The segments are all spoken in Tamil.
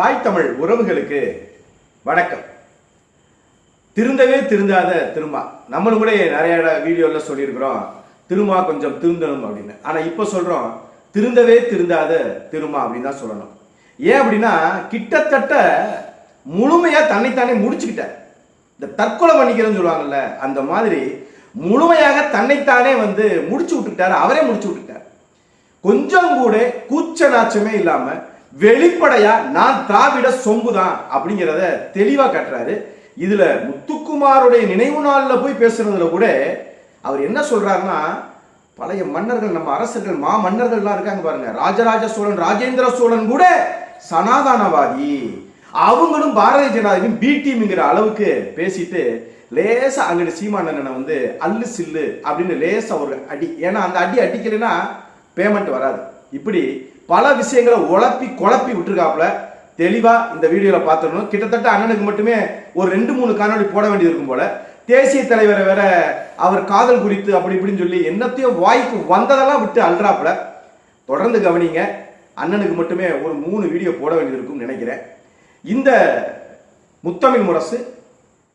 தாய் தமிழ் உறவுகளுக்கு வணக்கம். திருந்தவே திருந்தாத திருமா. நம்மளும் கூட நிறைய வீடியோவில் சொல்லியிருக்கிறோம். திருமா கொஞ்சம் திருந்தணும் அப்படின்னு. ஆனால் இப்போ சொல்கிறோம் திருந்தவே திருந்தாத திருமா அப்படின்னு தான் சொல்லணும். ஏன் அப்படின்னா கிட்டத்தட்ட முழுமையாக தன்னைத்தானே முடிச்சுக்கிட்டார் இந்த தற்கொலை பண்ணிக்கிறேன்னு சொல்லுவாங்கல்ல அந்த மாதிரி முழுமையாக தன்னைத்தானே வந்து முடிச்சு விட்டுக்கிட்டாரு. அவரே முடிச்சு விட்டுட்டார் கொஞ்சம் கூட கூச்ச நாச்சமே இல்லாம வெளிப்படையா நான் திராவிட சொம்பு தான் அப்படிங்கிறத தெளிவா காட்டுறாரு. இதுல முத்துக்குமாருடைய நினைவு நாளில் போய் பேசுறதுல கூட அவர் என்ன சொல்றாருன்னா பழைய மன்னர்கள் நம்ம அரசர்கள் மா மன்னர்கள்லாம் இருக்காங்க பாருங்க. ராஜராஜ சோழன் ராஜேந்திர சோழன் கூட சனாதானவாதி. அவங்களும் பாரதிய ஜனதாவையும் பி டீம்ங்கிற அளவுக்கு பேசிட்டு லேசா அங்கிட்டு சீமானண்ணனை வந்து அல்லு சில்லு அப்படின்னு லேசா ஒரு அடி ஏன்னா அந்த அடி அடிக்கலைன்னா பேமெண்ட் வராது. இப்படி பல விஷயங்களை உழப்பி குழப்பி விட்டுருக்காப்புல. தெளிவா இந்த வீடியோவில் பார்த்துடணும். கிட்டத்தட்ட அண்ணனுக்கு மட்டுமே ஒரு ரெண்டு மூணு காணொலி போட வேண்டியது இருக்கும் போல. தேசிய தலைவரை வேற அவர் காதல் குறித்து அப்படி இப்படின்னு சொல்லி என்னத்தையும் வாய்க்கு வந்ததெல்லாம் விட்டு அல்றாப்புல. தொடர்ந்து கவனிங்க. அண்ணனுக்கு மட்டுமே ஒரு மூணு வீடியோ போட வேண்டியது இருக்கும்னு நினைக்கிறேன். இந்த முத்தமிழ் முரசு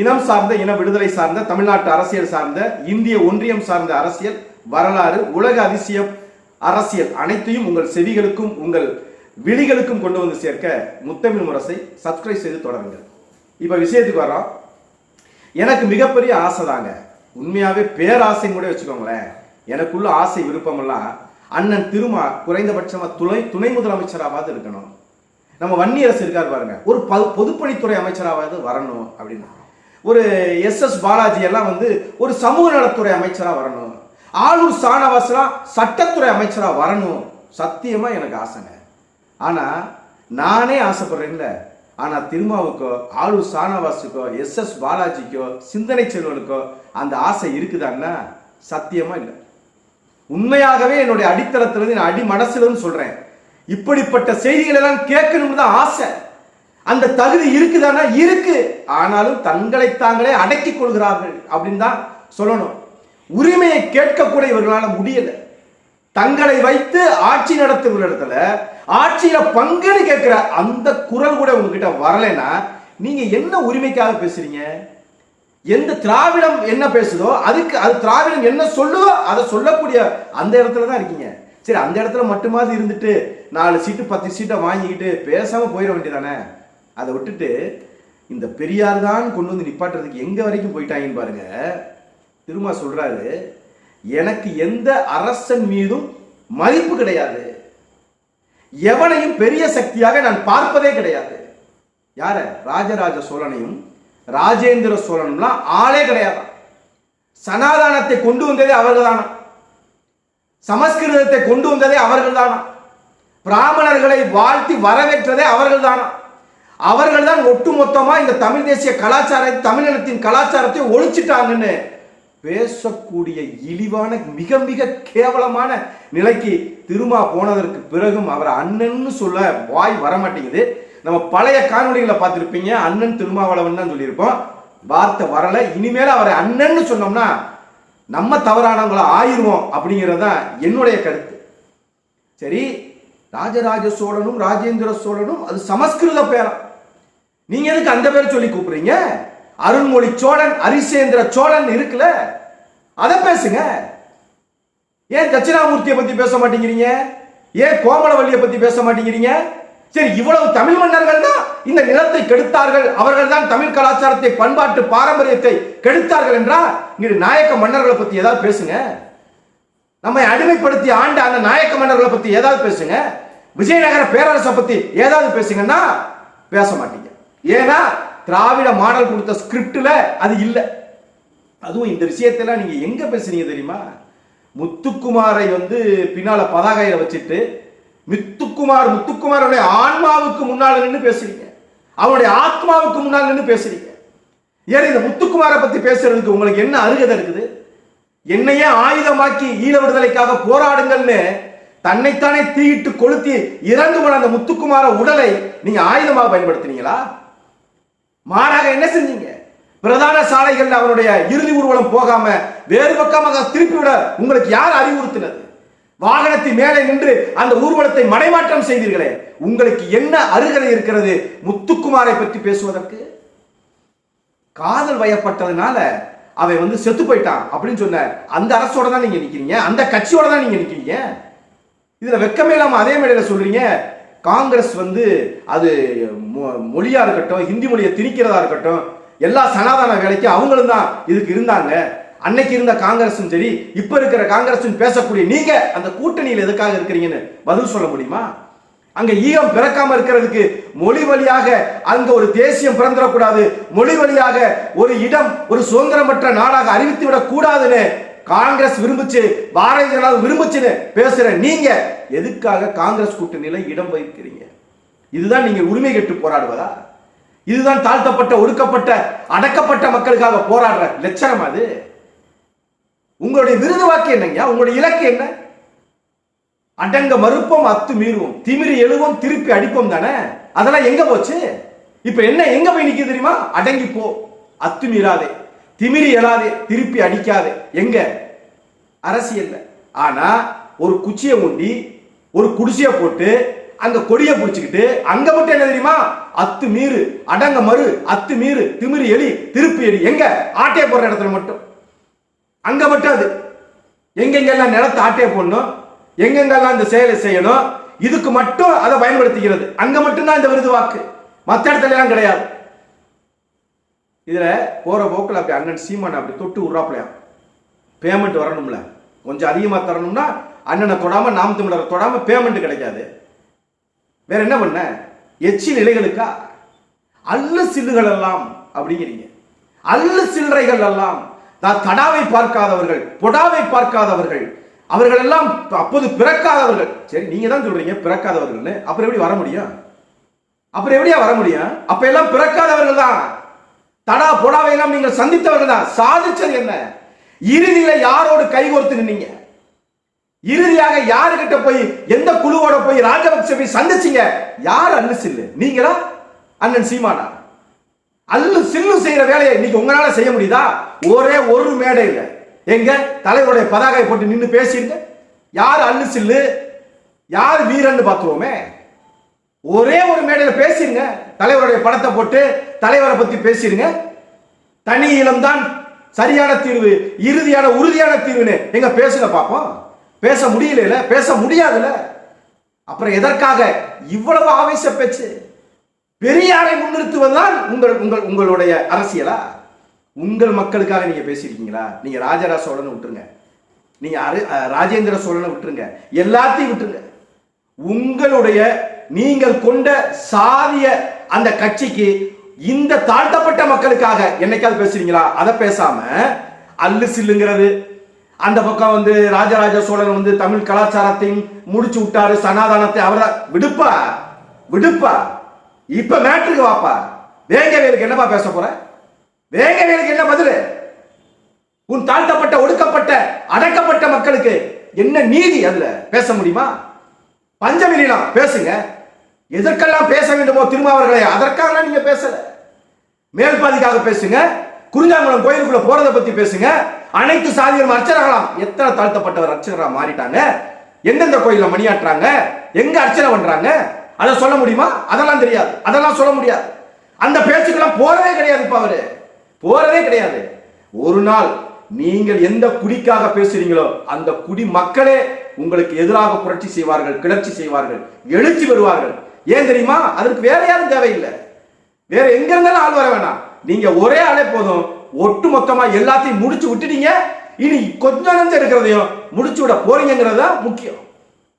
இனம் சார்ந்த இன விடுதலை சார்ந்த தமிழ்நாட்டு அரசியல் சார்ந்த இந்திய ஒன்றியம் சார்ந்த அரசியல் வரலாறு உலக அதிசயம் அரசியல் அனைத்தையும் உங்கள் செவிகளுக்கும் உங்கள் விழிகளுக்கும் கொண்டு வந்து சேர்க்க முத்தமிழ் முரசை சப்ஸ்கிரைப் செய்து தொடருங்கள். இப்போ விஷயத்துக்கு வரோம் எனக்கு மிகப்பெரிய ஆசை தாங்க. உண்மையாகவே பேராசைன்னு கூட வச்சுக்கோங்களேன். எனக்குள்ள ஆசை விருப்பமெல்லாம் அண்ணன் திருமா குறைந்தபட்சமாக துணை துணை முதலமைச்சராவது இருக்கணும். நம்ம வன்னியரசு இருக்கார் பாருங்க. ஒரு ப- பொதுப்பணித்துறை அமைச்சராவது வரணும் அப்படின்னு. ஒரு எஸ் எஸ் பாலாஜி எல்லாம் வந்து ஒரு சமூக நலத்துறை அமைச்சராக வரணும். ஆளூர் சாணவாசலாம் சட்டத்துறை அமைச்சராக வரணும். சத்தியமாக எனக்கு ஆசைங்க. ஆனால் நானே ஆசைப்படுறேன்ல. ஆனால் திருமாவுக்கோ ஆளூர் சாணவாசுக்கோ எஸ் எஸ் பாலாஜிக்கோ சிந்தனை செல்வனுக்கோ அந்த ஆசை இருக்குதான்னா? சத்தியமாக இல்லை. உண்மையாகவே என்னுடைய அடித்தளத்திலிருந்து நான் அடி மனசுலன்னு சொல்கிறேன் இப்படிப்பட்ட செய்திகள் எல்லாம் கேட்கணும்னு தான் ஆசை. அந்த தகுதி இருக்குதானா இருக்கு. ஆனாலும் தங்களை தாங்களே அடக்கிக் கொள்கிறார்கள் அப்படின்னு தான் சொல்லணும். உரிமையை கேட்கக்கூட இவர்களால் முடியல. தங்களை வைத்து ஆட்சி நடத்துகிற இடத்துல ஆட்சியில பங்குன்னு கேட்கிற அந்த குரல் கூட உங்ககிட்ட வரலைன்னா நீங்க என்ன உரிமைக்காக பேசுறீங்க? எந்த திராவிடம் என்ன பேசுதோ அதுக்கு அது திராவிடம் என்ன சொல்லுதோ அதை சொல்லக்கூடிய அந்த இடத்துல தான் இருக்கீங்க. சரி அந்த இடத்துல மட்டுமாவது இருந்துட்டு நாலு சீட்டு பத்து சீட்டை வாங்கிக்கிட்டு பேசாம போயிட வேண்டியதானே? அதை விட்டுட்டு இந்த பெரியார் தான் கொண்டு வந்து நிப்பாட்டுறதுக்கு எங்க வரைக்கும் போயிட்டாங்கன்னு பாருங்க. திருமா சொல்றாரு எனக்கு எந்த அரசன் மீதும் மதிப்பு கிடையாது. எவனையும் பெரிய சக்தியாக நான் பார்ப்பதே கிடையாது. யார? ராஜராஜ சோழனையும் ராஜேந்திர சோழனும்லாம் ஆளே கிடையாது. சனாதானத்தை கொண்டு வந்ததே அவர்கள்தானா? சமஸ்கிருதத்தை கொண்டு வந்ததே அவர்கள்தானா? பிராமணர்களை வாழ்த்தி வரவேற்றதே அவர்கள்தானா? அவர்கள்தான் ஒட்டுமொத்தமா இந்த தமிழ் தேசிய கலாச்சாரத்தை தமிழினத்தின் கலாச்சாரத்தை ஒழிச்சிட்டாங்கன்னு பேசக்கூடிய இழிவான மிக மிக கேவலமான நிலைக்கு திருமா போனதற்கு பிறகும் அவர் அண்ணன்னு சொல்ல வாய் வரமாட்டேங்குது. நம்ம பழைய காணொளிகளை பார்த்துருப்பீங்க. அண்ணன் திருமாவளவன் தான் சொல்லியிருப்போம். வார்த்தை வரல. இனிமேல் அவரை அண்ணன்னு சொன்னோம்னா நம்ம தவறானவங்கள ஆயிருவோம் அப்படிங்கிறது தான் என்னுடைய கருத்து. சரி ராஜராஜ சோழனும் ராஜேந்திர சோழனும் அது சமஸ்கிருத பேரம் நீங்க எதுக்கு அந்த பேர் சொல்லி கூப்பிடுறீங்க? அருண்மொழி சோழன் அரிசேந்திர சோழன் இருக்குல்ல? அதை பேசுங்க. ஏன் தட்சிணாமூர்த்தியை பத்தி பேச மாட்டேங்கிறீங்க? ஏன் கோமலவல்லியை பத்தி பேச மாட்டேங்கிறீங்க? சரி இவ்வளவு தமிழ் மன்னர்கள் தான் இந்த நிலத்தை கெடுத்தார்கள். அவர்கள் தான் தமிழ் கலாச்சாரத்தை பண்பாட்டு பாரம்பரியத்தை கெடுத்தார்கள் என்றால் நீ நாயக்க மன்னர்களை பத்தி ஏதாவது பேசுங்க. நம்மை அடிமைப்படுத்தி ஆண்ட அந்த நாயக்க மன்னர்களை பத்தி ஏதாவது பேசுங்க. விஜயநகர பேரரசை பத்தி ஏதாவது பேசுங்கன்னா பேச மாட்டீங்க. ஏன்னா திராவிட மாடல் கொடுத்த ஸ்கிரிப்டில் அது இல்லை. அதுவும் இந்த விஷயத்தெல்லாம் நீங்கள் எங்கே பேசுனீங்க தெரியுமா? முத்துக்குமாரை வந்து பின்னால் பதாகையில வச்சுட்டு முத்துக்குமார் முத்துக்குமாரோடைய ஆன்மாவுக்கு முன்னால் நின்று பேசுறீங்க. அவருடைய ஆத்மாவுக்கு முன்னால் நின்று பேசுறீங்க. ஏன் இந்த முத்துக்குமாரை பற்றி பேசுறதுக்கு உங்களுக்கு என்ன அருகதை இருக்குது? என்னையே ஆயுதமாக்கி ஈழ விடுதலைக்காக போராடுங்கள்னு தன்னைத்தானே தீயிட்டு கொளுத்தி இறந்து போன அந்த முத்துக்குமார உடலை நீங்க ஆயுதமாக பயன்படுத்தினீங்களா? மாறாக என்ன செஞ்சீங்க? பிரதான சாலைகள் அவருடைய இறுதி ஊர்வலம் போகாம வேறு பக்கமாக திருப்பிவிட உங்களுக்கு யார் அறிவுறுத்தினது? வாகனத்தின் மேலே நின்று அந்த ஊர்வலத்தை மடைமாற்றம் செய்தீர்களே உங்களுக்கு என்ன அருகதை இருக்கிறது? முத்துக்குமாரை பற்றி பேசுவதற்கு? காதல் வயப்பட்டதுனால அவன் வந்து செத்து போயிட்டான் அப்படின்னு சொன்ன அந்த அரசோட தான் நீங்க நிக்கிறீங்க? அந்த கட்சியோட தான் நீங்க நிக்கிறீங்க? இதுல வெக்கமே இல்லாம அதே மேடையில சொல்றீங்க காங்கிரஸ் வந்து அது மொ- மொழியா இருக்கட்டும் ஹிந்தி மொழியை திணிக்கிறதா இருக்கட்டும் எல்லா சனாதன வேலைக்கும் அவங்களும் தான் இதுக்கு இருந்தாங்க. அன்னைக்கு இருந்த காங்கிரஸும் சரி இப்ப இருக்கிற காங்கிரஸும் பேசக்கூடிய நீங்க அந்த கூட்டணியில் எதுக்காக இருக்கிறீங்கன்னு பதில் சொல்ல முடியுமா? அங்க ஈகம் பிறக்காம இருக்கிறதுக்கு மொழி வழியாக அங்க ஒரு தேசியம் பிறந்துடக்கூடாது. மொழி வழியாக ஒரு இடம் ஒரு சுதந்திரமற்ற நாடாக அறிவித்து விடக் கூடாதுன்னு காங்கிரஸ் விரும்புச்சு பாரதிய ஜனதா விரும்புச்சுன்னு பேசுற நீங்க எதுக்காக காங்கிரஸ் கூட்டணியில இடம் வைக்கிறீங்க இதுதான் நீங்க உரிமை கேட்டு போராடுவதா? இதுதான் தாழ்த்தப்பட்ட ஒடுக்கப்பட்ட அடக்கப்பட்ட மக்களுக்காக போராடுற லட்சணம் அது. உங்களுடைய விருது வாக்கு என்னங்க உங்களுடைய இலக்கு என்ன? அடங்க மறுப்போம் அத்து மீறுவோம். திமிரி எழுவோம் திருப்பி அடிப்போம் தானே? அதெல்லாம் எங்க போச்சு? இப்ப என்ன எங்க போய் நிக்க தெரியுமா? அடங்கி போ. அத்து மீறாதே. திமிரி எழாதே திருப்பி அடிக்காதே. எங்க? அரசியல்ல. ஆனா ஒரு குச்சியை மூண்டி ஒரு குடிசையை போட்டு அங்க கொடியை பிடிச்சிக்கிட்டு அங்க மட்டும் என்ன தெரியுமா? அத்து மீறு அடங்க மறு அத்து மீறு திமிரி எலி திருப்பி எலி. எங்க? ஆட்டையை போடுற இடத்துல மட்டும். அங்க மட்டும் அது. எங்கெங்கெல்லாம் நிலத்தை ஆட்டையை போடணும் எங்கெங்கெல்லாம் இந்த செயலை செய்யணும் இதுக்கு மட்டும் அதை பயன்படுத்திக்கிறது அங்க மட்டும்தான் இந்த விருது வாக்கு. மற்ற இடத்துல எல்லாம் கிடையாது. இதில் போகிற போக்கில் அப்படி அண்ணன் சீமான் அப்படி தொட்டு விட்றாப்லையாம் பேமெண்ட் வரணும்ல. கொஞ்சம் அதிகமாக தரணும்னா அண்ணனை தொடாமல் நாம் தமிழரை தொடாம பேமெண்ட் கிடைக்காது. வேற என்ன பண்ண? எச்சி நிலைகளுக்கா? அல்ல சில்லுகள் எல்லாம் அப்படிங்கிறீங்க. அல்ல சில்லறைகள் எல்லாம். நான் தடாவை பார்க்காதவர்கள் பொடாவை பார்க்காதவர்கள் அவர்கள் எல்லாம் அப்போது பிறக்காதவர்கள். சரி நீங்க தான் சொல்றீங்க பிறக்காதவர்கள்னு. அப்புறம் எப்படி வர முடியும்? அப்புறம் எப்படியா வர முடியும்? அப்ப எல்லாம் பிறக்காதவர்கள் தான். தடா பொடாவை எல்லாம் நீங்கள் சந்தித்தவர்கள் தான். சாதிச்சது என்ன? இறுதியில யாரோடு கைகோர்த்து நின்னீங்க? இறுதியாக யாருகிட்ட போய் எந்த குழுவோட போய் ராஜபக்ச போய் சந்திச்சீங்க? யார் அல்லு சில்லு? நீங்களா? அண்ணன் சீமானா? அல்லு சில்லு செய்யற வேலையை இன்னைக்கு உங்களால செய்ய முடியுதா? ஒரே ஒரு மேடையில் எங்க? தலைவருடைய பதாகை போட்டு நின்று பேசிட்டு யார் அல்லு சில்லு? யார் வீரன்னு பார்த்துருவோமே. ஒரே ஒரு மேடையில் பேசிருங்க. தலைவருடைய படத்தை போட்டு தலைவரை பற்றி பேசிருங்க. தனி இளம்தான் சரியான தீர்வு இறுதியான உறுதியான தீர்வுன்னு. எங்க பேசுங்க பார்ப்போம் பேச முடியல பேச முடியாதுல. அப்புறம் எதற்காக? இவ்வளவு ஆவேச பேச்சு. பெரியாரை முன்னிறுத்துவதுதான் உங்கள் உங்கள் உங்களுடைய அரசியலா? உங்கள் மக்களுக்காக நீங்க பேசியிருக்கீங்களா? நீங்க ராஜராஜ சோழனை விட்டுருங்க. நீங்க அரு- ராஜேந்திர சோழனை விட்டுருங்க. எல்லாத்தையும் விட்டுருங்க. உங்களுடைய நீங்கள் கொண்ட சாதிய அந்த கட்சிக்கு இந்த தாழ்த்தப்பட்ட மக்களுக்காக என்னைக்காவது பேசுறீங்களா? அதை பேசாம அல்லு சில்லுங்கிறது. அந்த பக்கம் வந்து ராஜராஜ சோழன் வந்து தமிழ் கலாச்சாரத்தையும் முடிச்சு விட்டாரு சனாதானத்தை அவர விடுப்பா? விடுப்பா? இப்ப மேட்ருக்கு வாப்பா. வேங்கவேலுக்கு என்னப்பா பேச போற? வேங்கவேலுக்கு என்ன பதிலு? உன் தாழ்த்தப்பட்ட ஒடுக்கப்பட்ட அடக்கப்பட்ட மக்களுக்கு என்ன நீதி அதுல? பேச முடியுமா? பஞ்சமிலாம் பேசுங்க. எதற்கெல்லாம் பேச வேண்டுமோ திருமாவர்களை அதற்காக நீங்க பேசல. மேல்பாதிக்காக பேசுங்க. குறிஞ்சாங்குளம் கோயிலுக்குள்ள போறதை பத்தி பேசுங்க. அனைத்து சாதியும் அர்ச்சகர்களாம். எத்தனை தாழ்த்தப்பட்டவர் அர்ச்சகரா மாறிட்டாங்க? எந்தெந்த கோயில மணியாட்டுறாங்க எங்க அர்ச்சனை பண்றாங்க? அதை சொல்ல முடியுமா? அதெல்லாம் தெரியாது. அதெல்லாம் சொல்ல முடியாது. அந்த பேச்சுக்கெல்லாம் போறதே கிடையாது இப்ப அவரு. போறதே கிடையாது. ஒரு நாள் நீங்கள் எந்த குடிக்காக பேசுறீங்களோ அந்த குடி மக்களே உங்களுக்கு எதிராக புரட்சி செய்வார்கள் கிளர்ச்சி செய்வார்கள் எழுச்சி வருவார்கள் ஏன் தெரியுமா? அதற்கு வேற யாரும் தேவையில்லை. வேற எங்க இருந்தாலும் ஆள் வர வேணாம். நீங்க ஒரே ஆளே போதும். ஒட்டு மொத்தமா எல்லாத்தையும் முடிச்சு விட்டுட்டீங்க. இனி கொஞ்சம் நஞ்சம் இருக்கிறதையும் முடிச்சு விட போறீங்கிறது தான் முக்கியம்.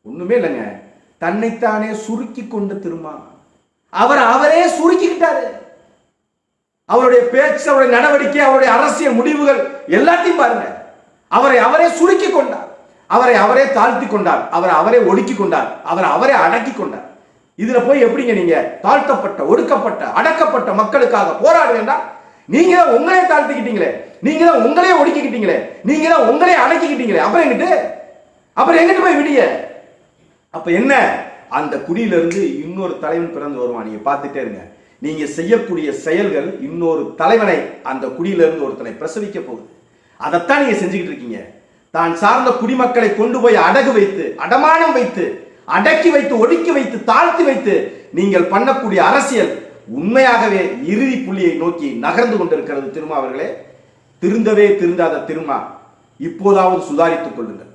ஒண்ணுமே இல்லைங்க. தன்னைத்தானே சுருக்கி கொண்டு திரும்ப அவர் அவரே சுருக்கிக்கிட்டாரு. அவருடைய பேச்சு அவருடைய நடவடிக்கை அவருடைய அரசியல் முடிவுகள் எல்லாத்தையும் பாருங்க. அவரை அவரே சுருக்கி கொண்டார். அவரை அவரே தாழ்த்தி கொண்டார். அவரை அவரே ஒடுக்கி கொண்டார். அவரை அவரே அடக்கி கொண்டார். இதுல போய் எப்படிங்க நீங்க தாழ்த்தப்பட்ட ஒடுக்கப்பட்ட அடக்கப்பட்ட மக்களுக்காக போராட வேண்டாம் நீங்க தான் உங்களே தாழ்த்திக்கிட்டீங்களே நீங்க தான் உங்களே ஒடுக்கிக்கிட்டீங்களே நீங்க தான் உங்களே அடக்கிக்கிட்டீங்களே அப்புறம் எங்கிட்டு? அப்புறம் எங்கிட்டு போய் விடிய? அப்ப என்ன? அந்த குடியிலிருந்து இன்னொரு தலைவன் பிறந்து வருவான். நீங்க பார்த்துட்டே இருங்க. நீங்க செய்யக்கூடிய செயல்கள் இன்னொரு தலைவனை அந்த குடியிலிருந்து ஒருத்தனை பிரசவிக்க போகுது. அதைத்தான் நீங்க செஞ்சுக்கிட்டு இருக்கீங்க. தான் சார்ந்த குடிமக்களை கொண்டு போய் அடகு வைத்து அடமானம் வைத்து அடக்கி வைத்து ஒடுக்கி வைத்து தாழ்த்தி வைத்து நீங்கள் பண்ணக்கூடிய அரசியல் உண்மையாகவே இறுதி புள்ளியை நோக்கி நகர்ந்து கொண்டிருக்கிறது திருமா அவர்களே. திருந்தவே திருந்தாத திருமா இப்போதாவது சுதாரித்துக் கொள்ளுங்கள்.